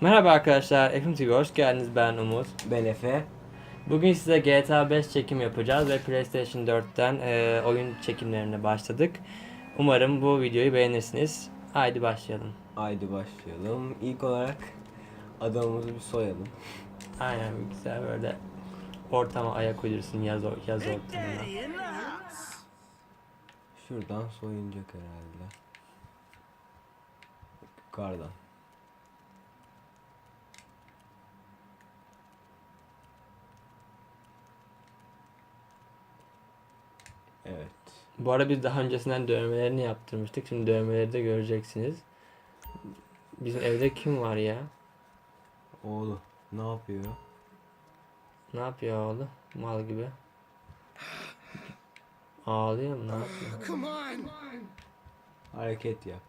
Merhaba arkadaşlar, Efim TV hoş geldiniz. Ben Umut. Ben Efe. Bugün size GTA 5 çekim yapacağız ve PlayStation 4'ten e, oyun çekimlerine başladık. Umarım bu videoyu beğenirsiniz. Haydi başlayalım. Haydi başlayalım. İlk olarak adamımızı bir soyalım. Aynen bir güzel böyle ortama ayak uydursun yaz, o- yaz ortamına. Şuradan soyunacak herhalde. Yukarıdan. Evet. Bu arada biz daha öncesinden dövmelerini yaptırmıştık. Şimdi dövmeleri de göreceksiniz. Bizim evde kim var ya? Oğlu ne yapıyor? Ne yapıyor oğlum? Mal gibi. Ağlıyor mu? Ne yapıyor? Hareket yap.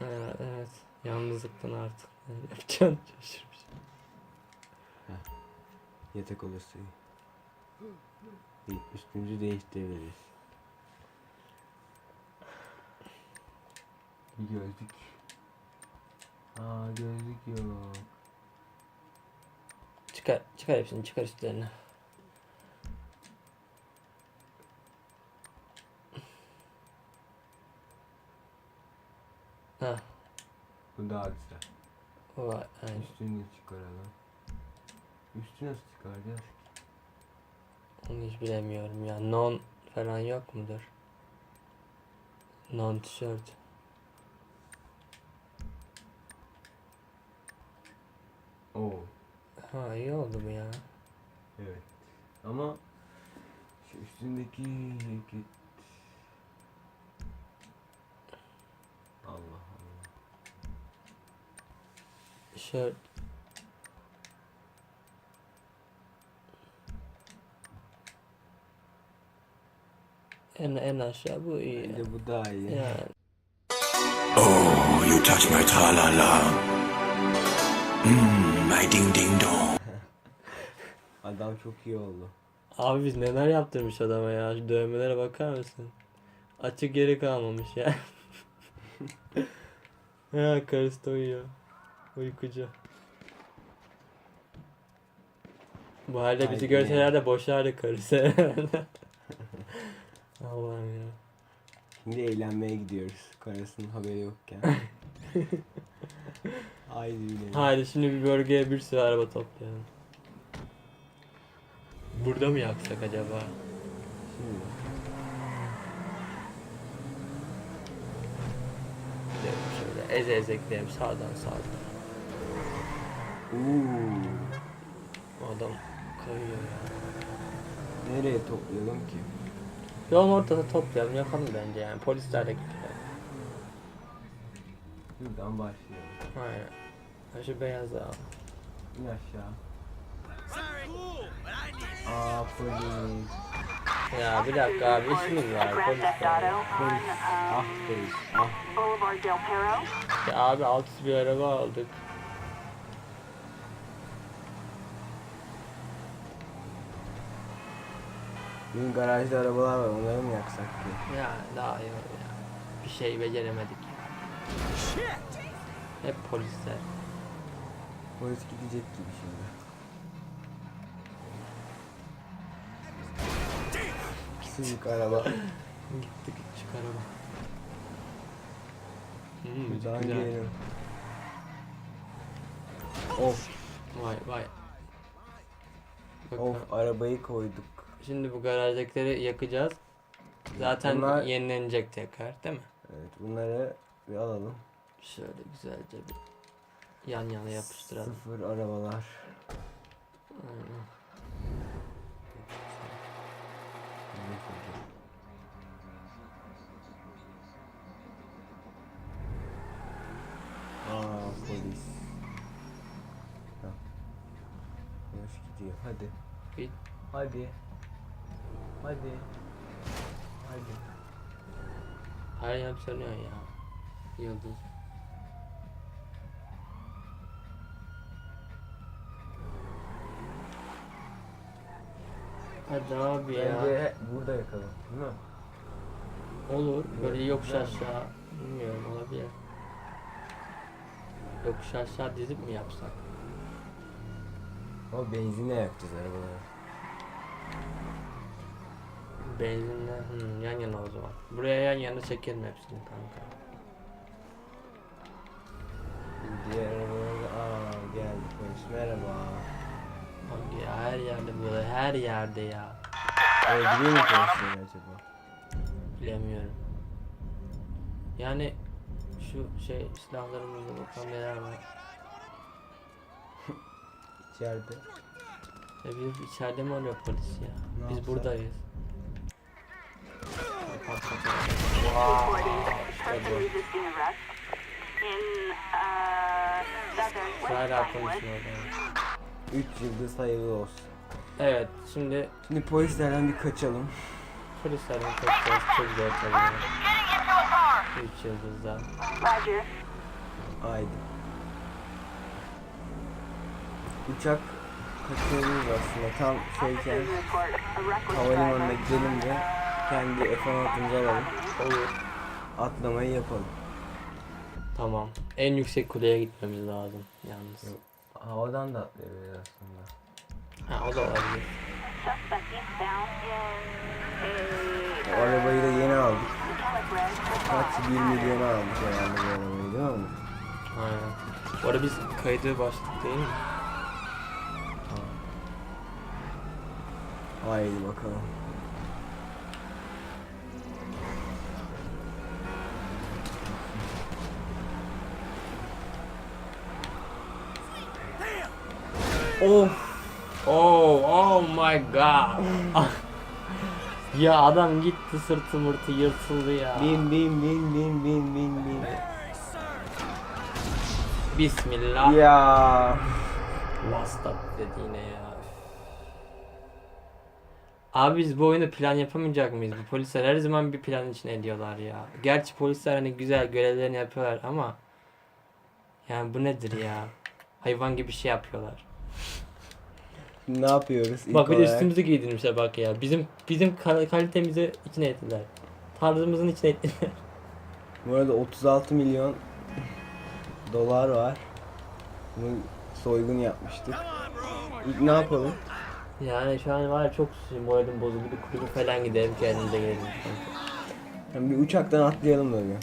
Evet, evet. Yalnızlıktan artık. Ne yapacağını şaşırmış. Yatak odası. Üstümüzü değiştirebiliriz. Bir gözlük. Aa gözlük yok. Çıkar, çıkar hepsini, çıkar üstlerini. Ha, Bu daha güzel. o var. Aynen. Üstünü çıkaralım. Üstü nasıl çıkaracağız? Onu hiç bilemiyorum ya. Non falan yok mudur? Non tişört. Oo. Ha iyi oldu bu ya. Evet. Ama şu üstündeki ceket. Allah Allah. Tişört. En, en aşağı bu iyi. Bence bu daha iyi. Yani. Oh, you touch my tra-la-la. Adam çok iyi oldu. Abi biz neler yaptırmış adama ya. Şu dövmelere bakar mısın? Açık geri kalmamış ya. ya karısı da uyuyor. Uykucu. Bu halde bizi görseler de boşardı karısı. Allah'ım ya. Şimdi eğlenmeye gidiyoruz. Karısının haberi yokken. Haydi binelim. Haydi şimdi bir bölgeye bir sürü araba toplayalım. Burada mı yaksak acaba? Şimdi. Gidelim şöyle eze eze gidelim sağdan sağdan. Uuu. Adam kayıyor ya. Nereye toplayalım ki? Yolun ortasında toplayalım yapalım bence yani polisler de gidiyor. Buradan başlayalım. Aynen. Şu beyazı al. İn aşağı. Aa polis. Ya bir dakika abi işimiz var polis. Auto Polis. Ah polis. Ah. Del Perro. Ya abi alt üst bir araba aldık. Benim garajda arabalar var. Onları mı yaksak ki? Ya daha iyi olur ya. Bir şey beceremedik ya. Hep polisler. Polis gidecek gibi şimdi. Küçücük araba. Gittik çık araba. Hmm, Buradan güzel. Of Vay vay. Bakalım. of arabayı koyduk. Şimdi bu garajdakileri yakacağız. Zaten Bunlar- yenilenecek tekrar değil mi? Evet bunları bir alalım. Şöyle güzelce bir yan yana yapıştıralım. Sıfır arabalar. Aynen. Polis. Ha. Polis gidiyor. Hadi. Git. Hadi. Hadi. Hadi. Her yer sönüyor ya. Yıldız. Hadi abi ya. Bence burada yakalım. Değil mi? Olur. Böyle yokuş aşağı. Bilmiyorum olabilir. Yokuş aşağı dizip mi yapsak? Ama benzinle yakacağız arabaları. Benzinle hmm, yan yana o zaman. Buraya yan yana çekelim hepsini kanka. Diğer arabalarda aa geldi polis merhaba. Bak ya her yerde böyle her yerde ya. Öldürüyor mu polisleri acaba? Bilemiyorum. Yani şu şey silahlarımızda bakalım neler var. İçeride. E biz içeride mi oluyor polis ya? Ne biz yapsak? buradayız. Hala. Üç orada. yıldız hayırlı olsun. Evet şimdi Şimdi polislerden bir kaçalım. polislerden kaçacağız. Çok zor tabii. 3 yıldızdan. Roger. Haydi. Uçak kaçırıyoruz aslında tam şeyken havalimanına de kendi F-16'mızı alalım. Olur. Atlamayı yapalım. Tamam. En yüksek kuleye gitmemiz lazım yalnız. Yok. Havadan da atlayabiliriz aslında. Ha o da olabilir. O arabayı da yeni aldık. Kaç 1 milyona aldık herhalde bu arabayı değil mi? Aynen. Bu arada biz kaydı başladık değil mi? Haydi bakalım. Of. Oh, oh my god. ya adam gitti sırtı mırtı yırtıldı ya. Bin bin bin bin bin bin bin. Bismillah. Ya. Bastard dediğine ya. Abi biz bu oyunu plan yapamayacak mıyız? Bu polisler her zaman bir plan için ediyorlar ya. Gerçi polisler hani güzel görevlerini yapıyorlar ama yani bu nedir ya? Hayvan gibi şey yapıyorlar. Ne yapıyoruz ilk bak bir de olarak? üstümüzü giydirmişler bak ya. Bizim bizim kal- kalitemizi içine ettiler. Tarzımızın içine ettiler. Bu arada 36 milyon dolar var. Bunu soygun yapmıştık. İlk ne yapalım? Yani şu an var ya çok moralim bozuldu. Bir kulübe falan gidelim kendimize gelelim. Yani bir uçaktan atlayalım böyle.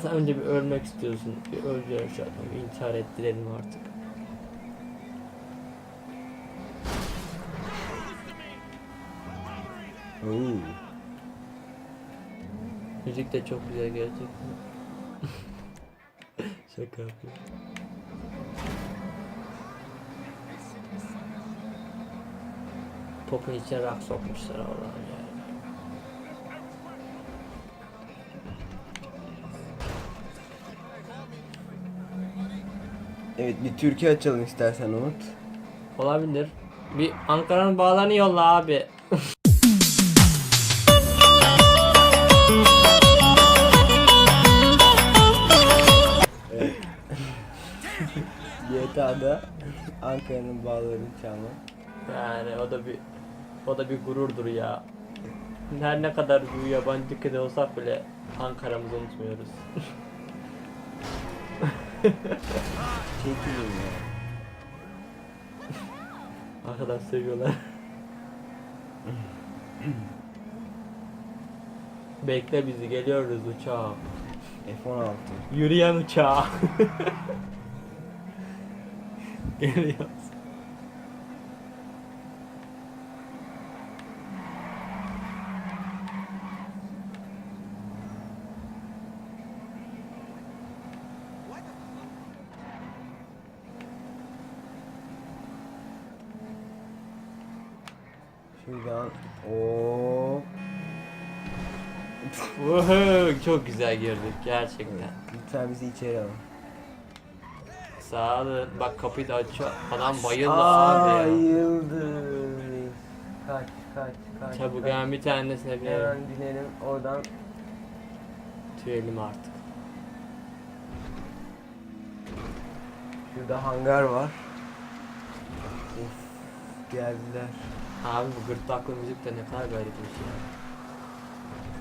Sen önce bir ölmek istiyorsun. Bir öleceğim şu an. Bir intihar ettirelim artık. Oo. Müzik de çok güzel gerçekten. Şaka yapıyorum. Pop'un içine rock sokmuşlar Allah'ım yani. Evet bir türkü açalım istersen Umut. Olabilir. Bir Ankara'nın bağlarını yolla abi. GTA'da Ankara'nın bağlarını çalma. Yani o da bir o da bir gururdur ya. Her ne kadar bir yabancı ülkede olsak bile Ankara'mızı unutmuyoruz. Çekilin ya. Arkadan seviyorlar. Bekle bizi geliyoruz uçağa. F-16. Yürüyen uçağa. Geliyoruz. Şuradan. Woohoo, Çok güzel girdik gerçekten. Lütfen bizi içeri alın. Sağ olun. Bak kapıyı da açıyor. Adam bayıldı abi ya. Bayıldı. Kaç kaç kaç. Çabuk kaç. hemen bir tanesine binelim. Hemen binelim oradan. Tüyelim artık. Şurada hangar var. Of geldiler. Abi bu gırtlaklı müzik de ne kadar garip bir şey.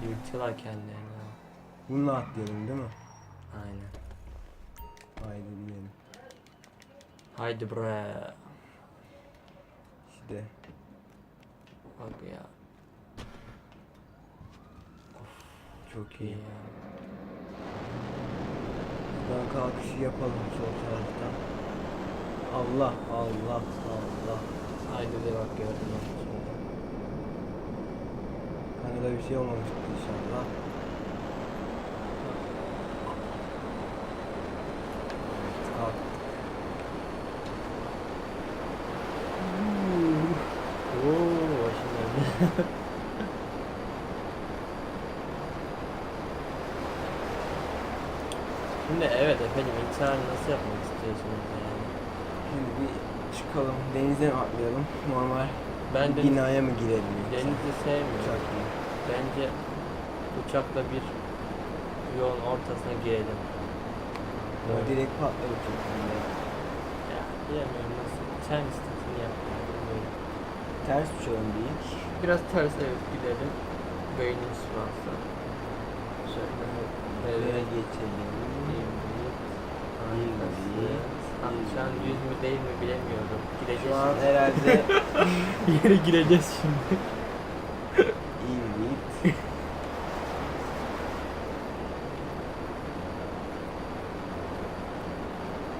Yırtıyorlar kendilerini. Bununla atlayalım değil mi? Aynen. Haydi binelim. Haydi bre. İşte Bak ya. çok iyi ya. Buradan kalkışı yapalım sol taraftan. Allah Allah Allah. Haydi de bak gördün mü? Kanada bir şey olmamıştır inşallah. Evet, kalk. Oo, başım döndü. Şimdi evet efendim intihar nasıl yapmak istiyorsunuz yani? Şimdi bir çıkalım denize mi atlayalım normal Ben bir de binaya mı girelim denizi sevmiyorum. Uçak mı? Bence uçakla bir yolun ortasına girelim. Ama direkt patlar uçak. Ya bilemiyorum nasıl. Sen istediğini yap. Ters uçalım bir ilk. Biraz ters evet gidelim. Beynin sırası. Şöyle. Evet. geçelim. Harikasın. Ah, Şu an yüz mü değil mi bilemiyorum. Gireceğiz Şu an şimdi. herhalde Yere gireceğiz şimdi. evet.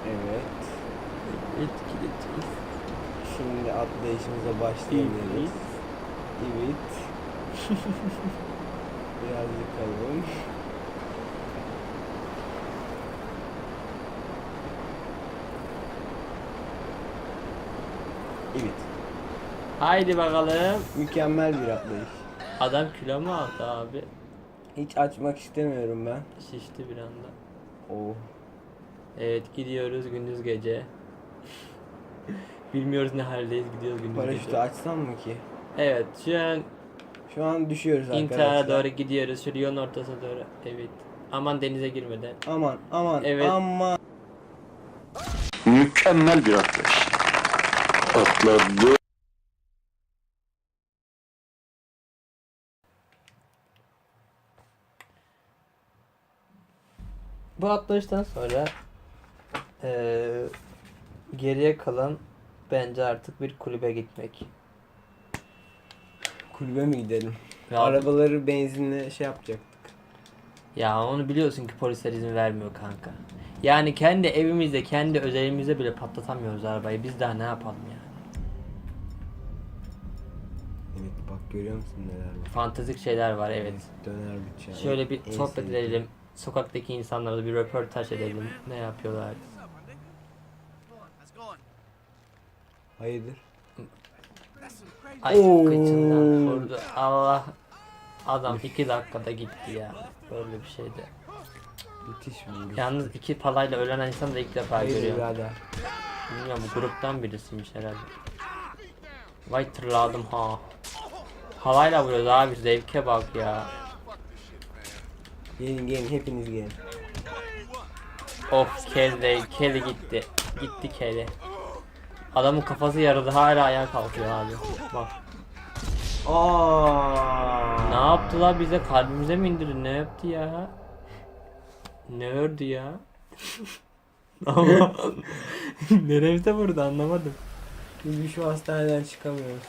Evet. Evet gireceğiz. Şimdi atlayışımıza başlayabiliriz. Evet. Biraz yıkalım. Evet. Haydi bakalım. Mükemmel bir atlayış. Adam kilo mu aldı abi? Hiç açmak istemiyorum ben. Şişti bir anda. Oh. Evet gidiyoruz gündüz gece. Bilmiyoruz ne haldeyiz gidiyoruz gündüz Paraşütü gece. açsam mı ki? Evet şu an Şu an düşüyoruz intihara arkadaşlar. doğru gidiyoruz. Şöyle yolun ortasına doğru. Evet. Aman denize girmeden. Aman aman Evet. aman. Mükemmel bir atlayış. Atladı. Bu atlayıştan sonra eee, geriye kalan bence artık bir kulübe gitmek. Kulübe mi gidelim? Ya, Arabaları benzinle şey yapacaktık. ya onu biliyorsun ki polisler izin vermiyor kanka. Yani kendi evimizde, kendi özelimizde bile patlatamıyoruz arabayı. Biz daha ne yapalım yani? Evet bak görüyor musun neler var? Fantastik şeyler var evet. Döner bıçağı. Şöyle bir En sohbet sevdiğim. edelim. Sokaktaki insanlarla bir röportaj edelim. Ne yapıyorlar? Hayırdır? Ay Oo. kıçından vurdu. Allah. Adam iki dakikada gitti ya. Böyle bir şeydi. Müthiş bir vuruş. Yalnız iki palayla ölen insan da ilk defa Hayırdır görüyorum. birader? Bilmiyorum bu gruptan birisiymiş herhalde. Vay tırladım ha. Halayla vuruyoruz abi zevke bak ya. Gelin gelin hepiniz gelin. Of Kelly, Kelly gitti. Gitti Kelly. Adamın kafası yarıldı hala ayağa kalkıyor abi. Bak. Aa. Ne yaptılar bize kalbimize mi indirdi ne yaptı ya? Ne ördü ya? Ama neremize vurdu anlamadım. Biz şu hastaneden çıkamıyoruz.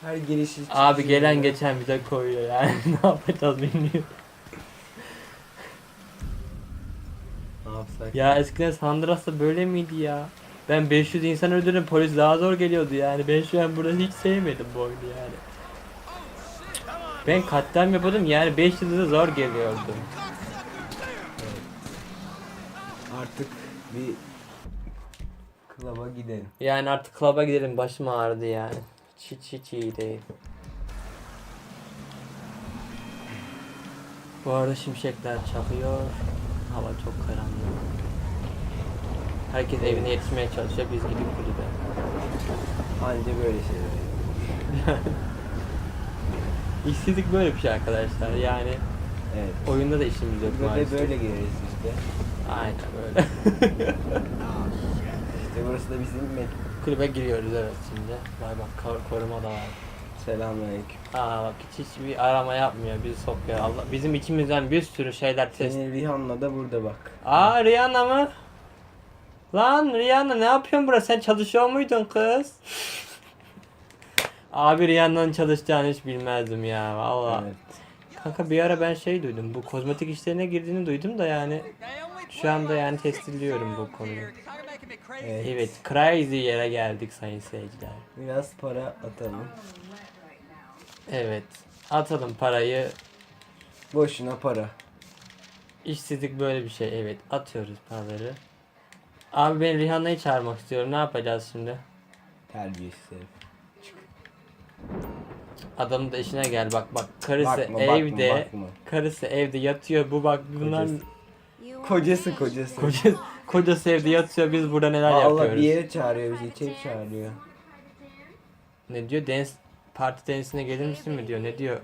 Her girişi Abi gelen geçen bize koyuyor yani ne yapacağız bilmiyorum. Ne yapsak? Ya eskiden San Andreas'ta böyle miydi ya? Ben 500 insan öldürdüm polis daha zor geliyordu yani. Ben şu an burada hiç sevmedim bu oyunu yani. Ben katliam yapıyordum yani 5 yıldızı zor geliyordum. Artık bir klaba gidelim. Yani artık klaba gidelim başım ağrıdı yani. Hiç, hiç iyi değil. Bu arada şimşekler çakıyor. Hava çok karanlık. Herkes evine yetişmeye çalışıyor biz gidip kulübe. Anca böyle şeyler. İşsizlik böyle bir şey arkadaşlar yani Evet. oyunda da işimiz yok maalesef. böyle gireriz işte. Aynen böyle. İşte burası da bizim mek. kulübe giriyoruz evet şimdi. Vay bak kor- koruma da var. Selamünaleyküm. Aa bak hiç hiçbir arama yapmıyor bizi sokuyor Allah. Bizim içimizden bir sürü şeyler test. Senin Rihanna da burada bak. Aa Rihanna mı? Lan Rihanna ne yapıyorsun burada? Sen çalışıyor muydun kız? Abi Rihanna'nın çalışacağını hiç bilmezdim ya valla. Evet. Kanka bir ara ben şey duydum. Bu kozmetik işlerine girdiğini duydum da yani şu anda yani testliyorum bu konuyu. Evet. Evet, crazy yere geldik sayın seyirciler. Biraz para atalım. Evet, atalım parayı. Boşuna para. İşsizlik böyle bir şey. Evet, atıyoruz paraları. Abi ben Rihanna'yı çağırmak istiyorum. Ne yapacağız şimdi? Terbiyesiz herif. Adamın da işine gel bak bak. Karısı Bakma, bakma, evde. bakma. Karısı evde yatıyor. Bu bak bunlar Kocası. Kocası kocası. koca kocası evde yatıyor. Biz burada neler Allah yapıyoruz? bir yere çağırıyor bizi içeri çağırıyor. Ne diyor? Dance parti dansine gelir misin mi diyor? Ne diyor?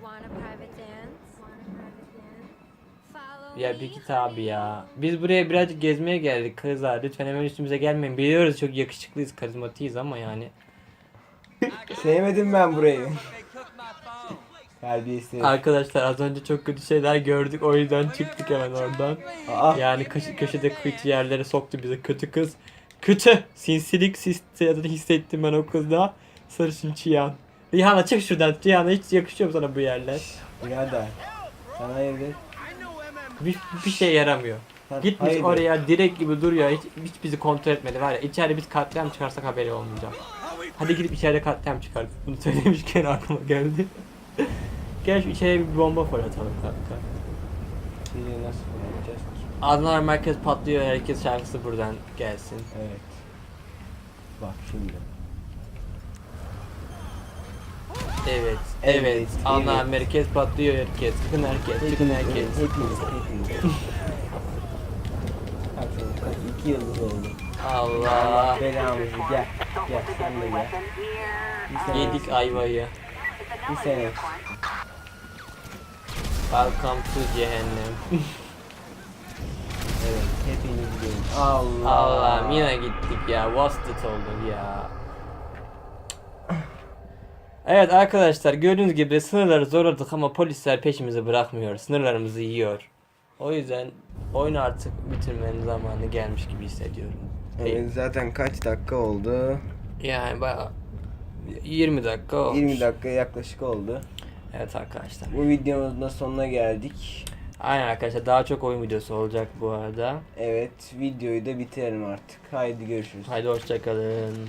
Ya bir git abi ya. Biz buraya birazcık gezmeye geldik kızlar. Lütfen hemen üstümüze gelmeyin. Biliyoruz çok yakışıklıyız, karizmatiyiz ama yani. Sevmedim ben burayı. Terbiyesiz. Arkadaşlar az önce çok kötü şeyler gördük. O yüzden çıktık hemen oradan. Aa, Yani köşe, köşede kuytu yerlere soktu bize kötü kız. Kötü. Sinsilik hissettim ben o kızda. Sarışın çıyan. Rihanna çık şuradan. Rihanna hiç yakışıyor mu sana bu yerler? birader. Sana evde. Bir, bir şey yaramıyor. Sen Gitmiş hayırdır? oraya direkt gibi duruyor. Hiç, hiç bizi kontrol etmedi var ya. İçeride biz katliam çıkarsak haberi olmayacak. Hadi gidip içeride katliam çıkar. Bunu söylemişken aklıma geldi. Gel şu içeriye bir bomba fırlatalım kanka. Şeyi nasıl yapacağız ki? Adnar Merkez patlıyor. Herkes şarkısı buradan gelsin. Evet. Bak şimdi. Evet, Evet, evet. Adnar evet. Merkez patlıyor herkes. Çıkın herkes, çıkın herkes. Hepimiz, hepimiz. Kaç oldu? Kaç? İki yıldız oldu. Allah belamızı gel. Gel sen de gel. Bir sene. Yedik ayvayı. Sene. Welcome to cehennem. Evet. Hepiniz gelin. Allah. Allah'ım yine gittik ya. Wasted olduk ya. Evet arkadaşlar gördüğünüz gibi sınırları zorladık ama polisler peşimizi bırakmıyor. Sınırlarımızı yiyor. O yüzden oyunu artık bitirmenin zamanı gelmiş gibi hissediyorum. Evet zaten kaç dakika oldu? Yani bayağı 20 dakika olmuş. 20 dakika yaklaşık oldu. Evet arkadaşlar. Bu videomuzun da sonuna geldik. Aynen arkadaşlar daha çok oyun videosu olacak bu arada. Evet videoyu da bitirelim artık. Haydi görüşürüz. Haydi hoşçakalın.